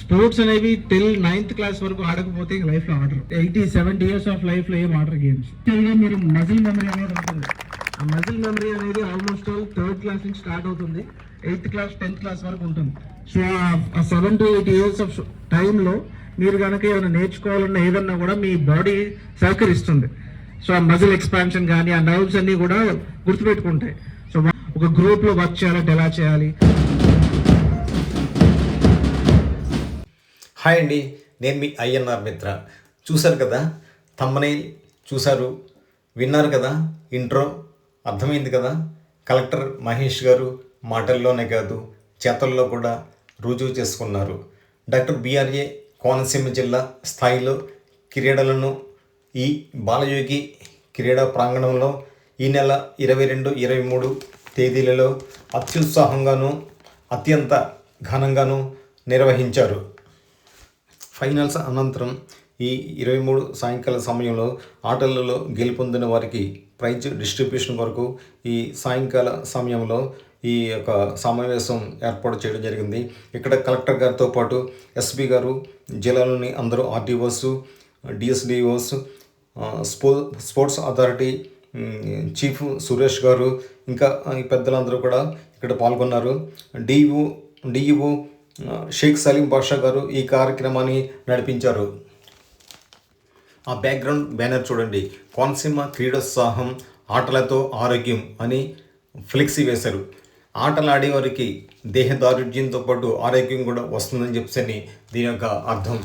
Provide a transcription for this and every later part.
Sports అనేవి till ninth class వరకు ఆడకపోతే లైఫ్లో ఆడరు. ఎయిటీ సెవెంటీ ఇయర్స్ ఆఫ్ లైఫ్లో ఏం ఆడరు గేమ్స్ మీరు మజిల్ మెమరీ అనేది ఉంటుంది. ఆ మజిల్ మెమరీ అనేది ఆల్మోస్ట్ ఆల్ థర్డ్ క్లాస్ నుంచి స్టార్ట్ అవుతుంది. ఎయిత్ క్లాస్ టెన్త్ క్లాస్ వరకు ఉంటుంది. సో ఆ seven to eight years of టైంలో మీరు కనుక ఏమైనా నేర్చుకోవాలన్న ఏదన్నా కూడా మీ బాడీ సహకరిస్తుంది. సో ఆ మజిల్ ఎక్స్పాన్షన్ కానీ ఆ నర్వ్స్ అన్ని కూడా గుర్తుపెట్టుకుంటాయి. సో ఒక గ్రూప్లో వర్క్ చేయాలంటే ఎలా చేయాలి? హాయ్ అండి నేను మీ ఐఎన్ఆర్ మిత్ర. చూశారు కదా తమ్మనైల్ చూశారు విన్నారు కదా ఇంట్రో అర్థమైంది కదా. కలెక్టర్ మహేష్ గారు మాటల్లోనే కాదు చేతల్లో కూడా రుజువు చేసుకున్నారు. డాక్టర్ బీఆర్ఏ కోనసీమ జిల్లా స్థాయిలో క్రీడలను ఈ బాలయోగి క్రీడా ప్రాంగణంలో ఈ నెల ఇరవై రెండు ఇరవై మూడు తేదీలలో అత్యుత్సాహంగాను అత్యంత ఘనంగాను నిర్వహించారు. ఫైనల్స్ అనంతరం ఈ ఇరవై మూడు సాయంకాల సమయంలో ఆటలలో గెలుపొందిన వారికి ప్రైజ్ డిస్ట్రిబ్యూషన్ వరకు ఈ సాయంకాల సమయంలో ఈ యొక్క సమావేశం ఏర్పాటు చేయడం జరిగింది. ఇక్కడ కలెక్టర్ గారితో పాటు ఎస్పీ గారు జిల్లాలోని అందరూ RTOs DSDOs స్పో sports authority chief Suresh garu ఇంకా ఈ పెద్దలందరూ కూడా ఇక్కడ పాల్గొన్నారు. డిఈఓ డిఈఓ షేక్ సలీం బాషా గారు ఈ కార్యక్రమాన్ని నడిపించారు. ఆ బ్యాక్గ్రౌండ్ బ్యానర్ చూడండి. కోనసీమ క్రీడోత్సాహం ఆటలతో ఆరోగ్యం అని ఫ్లెక్సీ వేశారు. ఆటలు ఆడేవారికి దేహ దారుఢ్యంతో పాటు ఆరోగ్యం కూడా వస్తుందని చెప్పని దీని యొక్క అర్థం.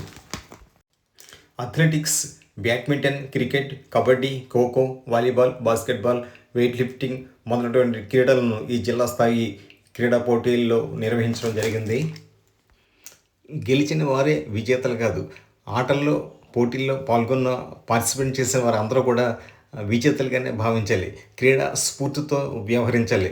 Athletics badminton cricket kabaddi kho kho volleyball basketball weight lifting మొదలైనటువంటి క్రీడలను ఈ జిల్లా స్థాయి క్రీడా పోటీల్లో నిర్వహించడం జరిగింది. గెలిచిన వారే విజేతలు కాదు. ఆటల్లో పోటీల్లో పాల్గొన్న పార్టిసిపేట్ చేసిన వారు అందరూ కూడా విజేతలుగానే భావించాలి. క్రీడా స్ఫూర్తితో వ్యవహరించాలి.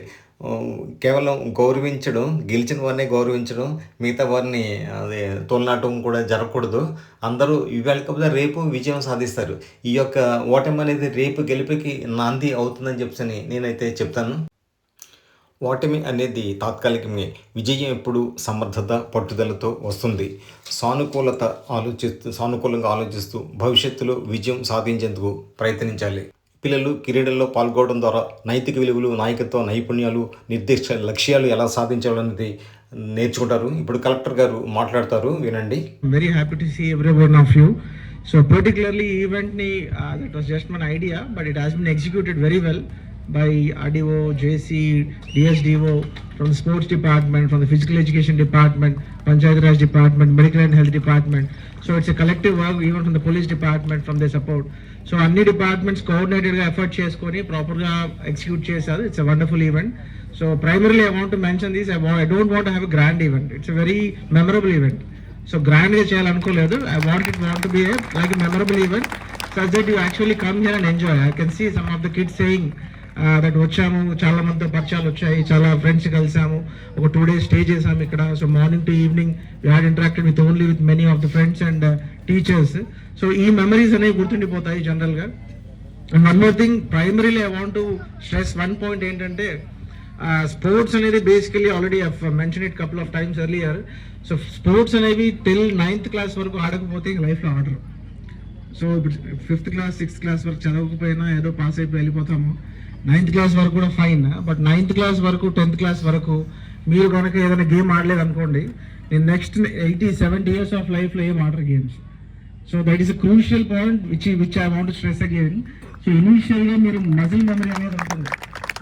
కేవలం గౌరవించడం గెలిచిన వారిని గౌరవించడం మిగతా వారిని అదే తోలనాటం కూడా జరగకూడదు. అందరూ ఇవాళ కాకపోతే రేపు విజయం సాధిస్తారు. ఈ యొక్క ఓటమి అనేది రేపు గెలుపుకి నాంది అవుతుందని చెప్పని నేనైతే చెప్తాను. ఓటమి అనేది తాత్కాలికమే విజయం ఎప్పుడు సమర్థత పట్టుదలతో వస్తుంది. సానుకూలత ఆలోచిస్తూ సానుకూలంగా ఆలోచిస్తూ భవిష్యత్తులో విజయం సాధించేందుకు ప్రయత్నించాలి. పిల్లలు క్రీడల్లో పాల్గొనడం ద్వారా నైతిక విలువలు నాయకత్వ నైపుణ్యాలు నిర్దిష్ట లక్ష్యాలు ఎలా సాధించాలనేది నేర్చుకుంటారు. ఇప్పుడు కలెక్టర్ గారు మాట్లాడతారు వినండి. Very happy to see every one of you so particularly event ni uh, that was just my idea, but it has been executed by RDO, JC, DSDO, from the sports department, from the physical education department, Panchayat Raj department, medical and health department. So it's a collective work even from the police department, from their support. So అన్ని departments కోఆర్డినేటెడ్గా effort చేసుకొని ప్రాపర్గా execute చేశారు it's a wonderful event so primarily I want mention these I I don't want have a grand event it's very memorable event so grand గా చేయాలనుకోలేదు I want it want be like memorable event such that you actually come here and enjoy I can see some of the kids saying that వచ్చాము. చాలా మందితో పరిచయాలు వచ్చాయి. చాలా friends కలిసాము. ఒక two days stay చేసాము ఇక్కడ. So morning to evening we had interacted with only with many of the friends and teachers so ఈ మెమరీస్ అనేవి గుర్తుండిపోతాయి జనరల్గా and one more thing primarily I want to stress one point ఏంటంటే sports అనేది basically already mention it couple of times earlier so sports అనేవి till ninth class వరకు ఆడకపోతే లైఫ్లో ఆడరు. సో ఇప్పుడు ఫిఫ్త్ క్లాస్ సిక్స్త్ క్లాస్ వరకు చదవకపోయినా ఏదో పాస్ అయిపోయి వెళ్ళిపోతాము. నైన్త్ క్లాస్ వరకు కూడా ఫైన్ బట్ నైన్త్ క్లాస్ వరకు టెన్త్ క్లాస్ వరకు మీరు కనుక ఏదైనా గేమ్ ఆడలేదు అనుకోండి నేను next eighty seventy years of లైఫ్లో ఏం ఆడరు games so that is a crucial point which which I want stress again so ఇనీషియల్గా మీరు మజిల్ మెమరీ అనేది ఉంటుంది.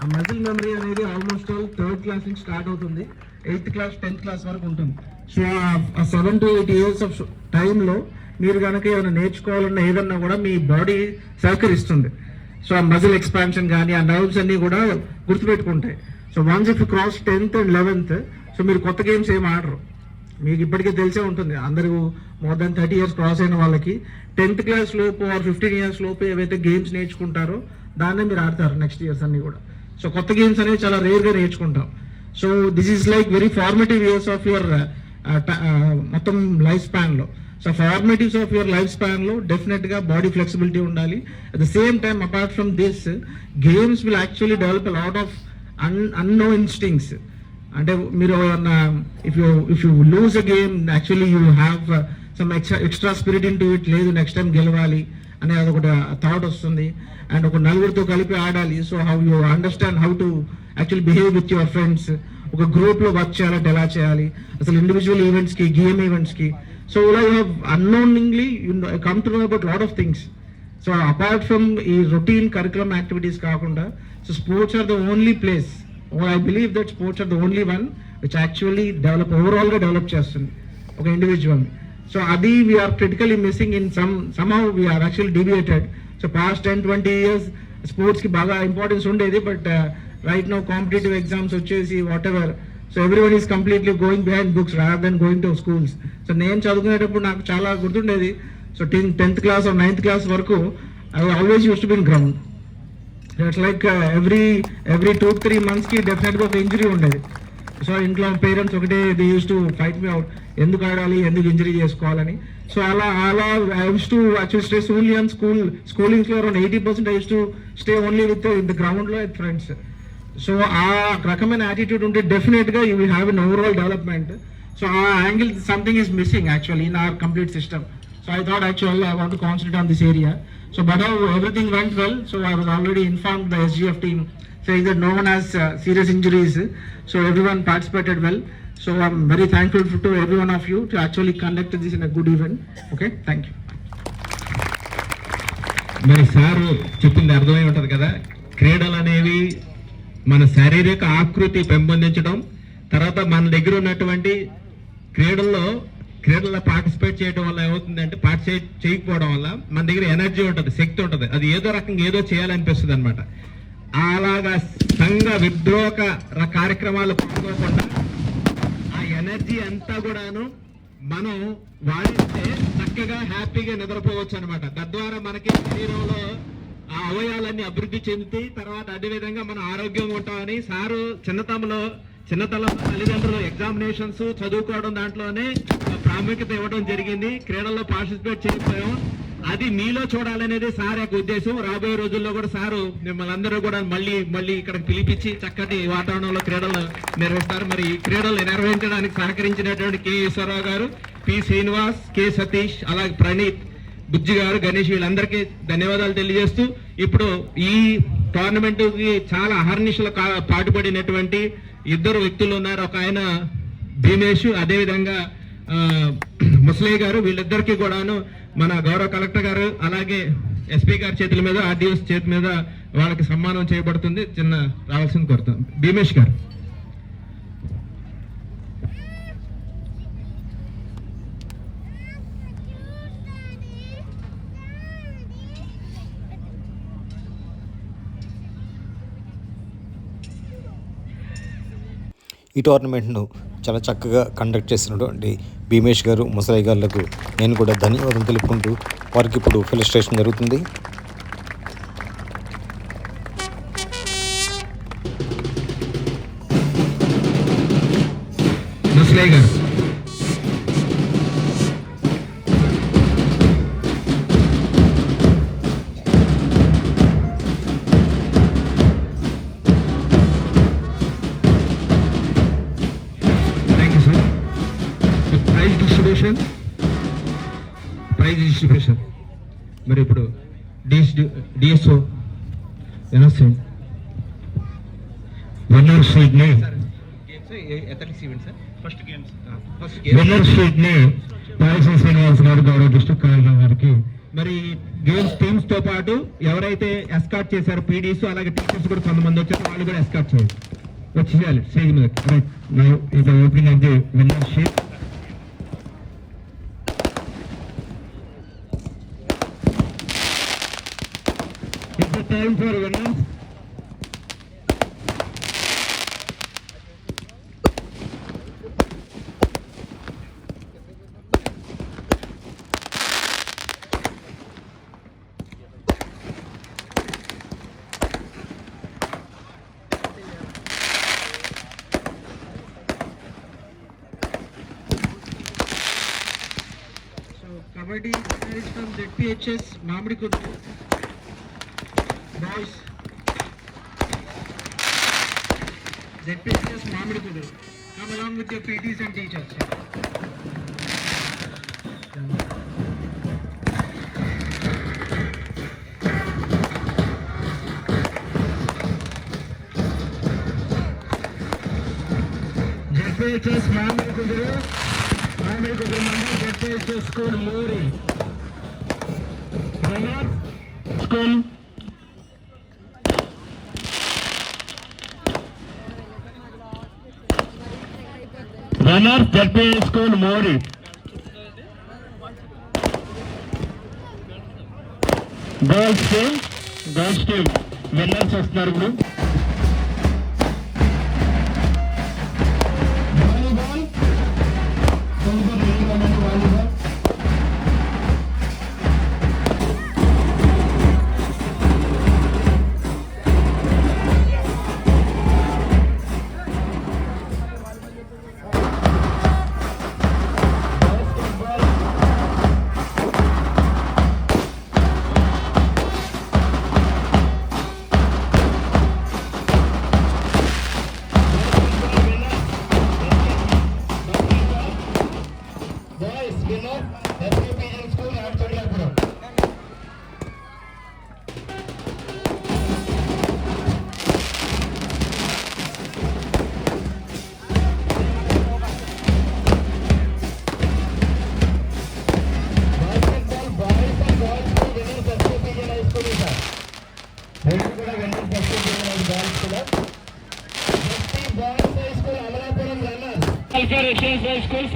ఆ మజిల్ మెమరీ అనేది ఆల్మోస్ట్ ఆల్ థర్డ్ క్లాస్ నుంచి స్టార్ట్ అవుతుంది. ఎయిత్ క్లాస్ టెన్త్ క్లాస్ వరకు ఉంటుంది. సో ఆ seven to eight years of టైంలో మీరు కనుక ఏమైనా నేర్చుకోవాలన్న ఏదన్నా కూడా మీ బాడీ సహకరిస్తుంది. సో ఆ మజిల్ ఎక్స్పాన్షన్ కానీ ఆ నర్వ్స్ అన్ని కూడా గుర్తుపెట్టుకుంటాయి. So once if cross tenth and eleventh so మీరు కొత్త గేమ్స్ ఏం ఆడరు. మీకు ఇప్పటికే తెలిసే ఉంటుంది. అందరూ more than thirty years cross అయిన వాళ్ళకి టెన్త్ క్లాస్ లోపు ఆర్ ఫిఫ్టీన్ ఇయర్స్ లోపు ఏవైతే గేమ్స్ నేర్చుకుంటారో దాన్నే మీరు ఆడతారు నెక్స్ట్ ఇయర్స్ అన్ని కూడా. సో కొత్త గేమ్స్ అనేవి చాలా రేర్గా నేర్చుకుంటాం. So this is like very formative years of your మొత్తం life స్పాన్లో so formatives of your life స్పాన్లో డెఫినెట్గా బాడీ ఫ్లెక్సిబిలిటీ ఉండాలి. At the same time apart from this games will actually develop lot of an unknown instincts అంటే మీరు if you if you lose a game actually you have some extra extra spirit into it లేదు next time గెలవాలి అనే అదొకటి thought వస్తుంది. And ఒక నలుగురితో కలిపి ఆడాలి. So how you understand how to actually behave with your friends ఒక గ్రూప్లో వర్క్ చేయాలంటే ఎలా చేయాలి? అసలు ఇండివిజువల్ ఈవెంట్స్కి గేమ్ ఈవెంట్స్కి సో ఇలా you have unknowingly you come to know about lot of things so apart from ఈ రొటీన్ కరికులం యాక్టివిటీస్ కాకుండా so sports are the only place I believe that sports are the only one which actually develop ఓవరాల్గా develop చేస్తుంది ఒక individual so అది we're critically missing in some somehow we're actually deviated so past ten twenty years స్పోర్ట్స్కి బాగా importance ఉండేది but right now competitive exams వచ్చేసి whatever so everyone is completely going behind books rather than going to schools so నేను చదువుకునేటప్పుడు నాకు చాలా గుర్తుండేది. So ten tenth class ninth class వరకు I always use to be in ground it's like every every two three మంత్స్కి డెఫినెట్గా ఒక injury ఉండేది. So ఇంట్లో పేరెంట్స్ ఒకటే they use to fight me out ఎందుకు ఆడాలి ఎందుకు ఇంజరీ చేసుకోవాలని. సో అలా అలా I use to actual stay only on school స్కూలింగ్స్లో around eighty percent I use to stay only with in the గ్రౌండ్లో విత్ ఫ్రెండ్స్ సో ఆ రకమైన యాటిట్యూడ్ ఉంటే డెఫినెట్గా you will have in overall development so ఆ angle something is missing actually in our complete system so I thought actually I want concentrate on this area so but how everything went well so I was already inform the SGF team so is that one has uh, serious injuries. So everyone participated well. So I'm very thankful for, to every one of you to actually conduct this in a good event. Okay, thank you. మరి sir చెప్పింది అర్థమై ఉంటుంది కదా క్రీడలు అనేవి మన శారీరక ఆకృతి పెంపొందించడం తర్వాత మన దగ్గర ఉన్నటువంటి క్రీడల్లో క్రీడల్లో పార్టిసిపేట్ చేయడం వల్ల ఏమవుతుందంటే పార్టిసిపేట్ చేయకపోవడం వల్ల మన దగ్గర ఎనర్జీ ఉంటుంది శక్తి ఉంటుంది. అది ఏదో రకంగా ఏదో చేయాలనిపిస్తుంది అనమాట అలాగా సంఘ విద్రోహక కార్యక్రమాలు పాల్గొకుండా ఆ ఎనర్జీ అంతా కూడాను మనం వాడిస్తే చక్కగా హ్యాపీగా నిద్రపోవచ్చు అనమాట తద్వారా మనకి శరీరంలో ఆ అభివృద్ధి చెందుతాయి తర్వాత అదేవిధంగా మనం ఆరోగ్యంగా ఉంటామని సారు చిన్నతమలో చిన్నతనంలో తల్లిదండ్రులు ఎగ్జామినేషన్స్ చదువుకోవడం దాంట్లోనే ప్రాముఖ్యత ఇవ్వడం జరిగింది. క్రీడల్లో పార్టిసిపేట్ చేయకపోయాం. అది మీలో చూడాలనేది సార్ యొక్క ఉద్దేశం. రాబోయే రోజుల్లో కూడా సారు మిమ్మల్ని అందరూ కూడా మళ్ళీ మళ్ళీ ఇక్కడ పిలిపించి చక్కటి వాతావరణంలో క్రీడలు నిర్వహిస్తారు. మరి ఈ క్రీడలు నిర్వహించడానికి సహకరించినటువంటి కె ఈశ్వరరావు గారు పి శ్రీనివాస్ కె సతీష్ అలాగే ప్రణీత్ బుజ్జి గారు గణేష్ వీళ్ళందరికీ ధన్యవాదాలు తెలియజేస్తూ ఇప్పుడు ఈ టోర్నమెంట్కి చాలా అహర్నిశలు కా- పాటుపడినటువంటి ఇద్దరు వ్యక్తులు ఉన్నారు. ఒక ఆయన భీమేష్ అదేవిధంగా ముసలయ్య గారు వీళ్ళిద్దరికీ కూడాను మన గౌరవ కలెక్టర్ గారు అలాగే ఎస్పీ గారి చేతుల మీద ఆర్డీఎస్ చేతి మీద వాళ్ళకి సన్మానం చేయబడుతుంది. చిన్న రావాల్సింది కోరుతాం. భీమేష్ గారు. ఈ టోర్నమెంట్ను చాలా చక్కగా కండక్ట్ చేసినటువంటి భీమేష్ గారు ముసలయ్య గారులకు నేను కూడా ధన్యవాదం తెలుపుకుంటూ వారికి ఇప్పుడు ఫిలిస్ట్రేషన్ జరుగుతుంది. ముసలయ్య గారు. ఎనర్సీ విన్నర్ స్వీట్ని విన్నర్ స్వీట్ని పాయసం శ్రీనివాస్ గారు గౌరవ డిస్ట్రిక్ట్ కలెక్టర్ గారికి. మరి గేమ్స్ టీమ్స్తో పాటు ఎవరైతే ఎస్కాట్ చేశారో పీడీస్ అలాగే టీచర్స్ కూడా కొంతమంది వచ్చారు వాళ్ళు కూడా ఎస్కాట్ చేయాలి. వచ్చి చేయాలి స్టేజ్ మీద రైట్ నౌ ఇది opening of the winner sheet time for winners. So Kabaddi is from ZPHS Mamadikurdu. Boys ZPCS Mamidipudu come along with your PTs and teachers ZPCS Mamidipudu Mamidipudu మండలం ZPCS school Mori school runners ZP school Mori girls team girls team winners వస్తున్నారు ఇప్పుడు.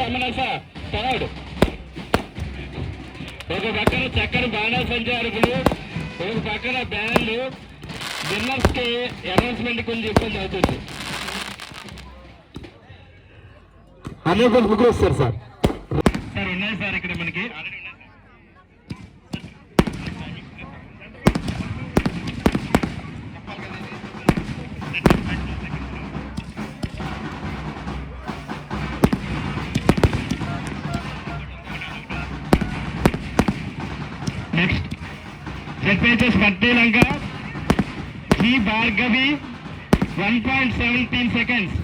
సమనస third ఒక పక్కన చక్కని బాణాల సంచారకులు ఒక పక్కన బ్యాండ్లు. విన్నర్స్కి announcement కొంచెం ఇబ్బంది అవుతుంది. అనేక సార్. సార్ ఉన్నాయి సార్ ఇక్కడ మనకి. Pages Pattelanka G Bhargavi one point seventeen seconds.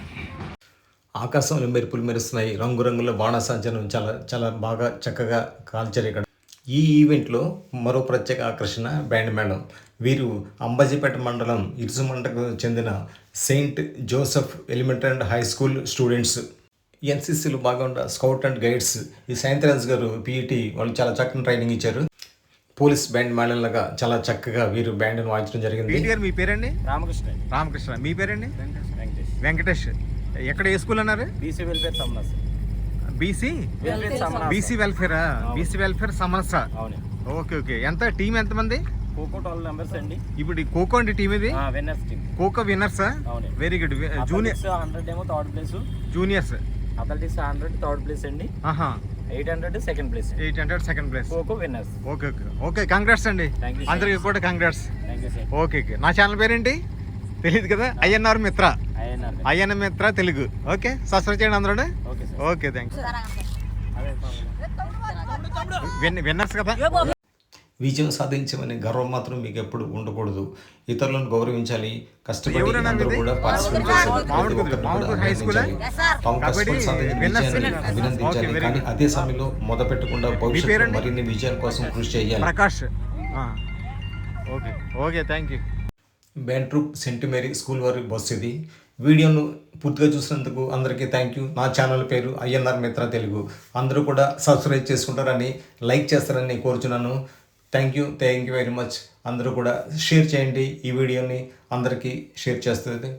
ఆకాశంలో మెరుపులు మెరుస్తున్నాయి. రంగురంగుల బాణాసంచనం చాలా చాలా బాగా చక్కగా కాల్చారు ఇక్కడ. ఈ ఈవెంట్లో మరో ప్రత్యేక ఆకర్షణ బ్యాండ్ మేడం. వీరు అంబాజీపేట మండలం ఇరుసుమంటకు చెందిన saint Joseph elementary and high school students. ఎన్సీసీలో భాగంగా స్కౌట్ అండ్ గైడ్స్. ఈ సాయంత్రాజ్ గారు పీఈటీ వాళ్ళు చాలా చక్కని ట్రైనింగ్ ఇచ్చారు. పోలీస్ బ్యాండ్ మేళంలాగా చాలా చక్కగా వీరు బ్యాండ్ను వాయించడం జరిగింది. గారు మీ పేరండి? రామకృష్ణ రామకృష్ణ. మీ పేరండి? వెంకటేష్. వెంకటేష్. ఎక్కడ ఏ స్కూల్ అన్నారు? బీసీ వెల్ఫేర్ సమనస్ బీసీ? బీసీ వెల్ఫేరా? బీసీ వెల్ఫేర్ సమస్య అవును. Okay okay. ఎంత టీం ఎంతమంది? ఖోఖో ట్వెల్వ్ మెంబర్స్ అండి. ఇప్పుడు ఈ ఖోఖో అంటే టీం ఇది? విన్నర్స్ టీమ్ ఖోఖో విన్నర్సా? అవును. వెరీ గుడ్ జూనియర్ హండ్రెడ్ ఏమో third place. Juniors athletics hundred third place అండి. ఆహా. Eight hundred second place eight hundred second place kho kho winners okay okay. Okay congrats అండి. అందరికి కూడా congrats thank you sir okay okay. నా channel పేరేంటి? తెలియదు కదా? INR Mitra. IN Mitra. Telugu. Okay subscribe చేయండి అందరూ ఓకే ఓకే అదే విన్ విన్నర్స్ కదా? విజయం సాధించమనే గర్వం మాత్రం మీకు ఎప్పుడు ఉండకూడదు ఇతరులను గౌరవించాలి కష్టపడి అందరూ? కూడా పార్టిసిపేట్? అభినందించాలి. తాము కష్టపడి సాధించిన విజయాన్ని కానీ. అదే సమయంలో మొద పెట్టకుండా భవిష్యత్తులో పేరండి? మరిన్ని విజయాల కోసం కృషి చేయాలి ప్రకాష్ ఆ. Okay okay thank you band troupe saint Mary school వారి బస్సు ఇది వీడియోను పూర్తిగా చూసినందుకు అందరికీ థ్యాంక్ యూ నా ఛానల్ పేరు ఐఎన్ఆర్ మిత్ర తెలుగు అందరూ కూడా సబ్స్క్రైబ్ చేసుకుంటారని లైక్ చేస్తారని కోరుచున్నాను thank you thank you very much అందరూ కూడా షేర్ చేయండి ఈ వీడియోని. అందరికీ షేర్ చేస్తుంది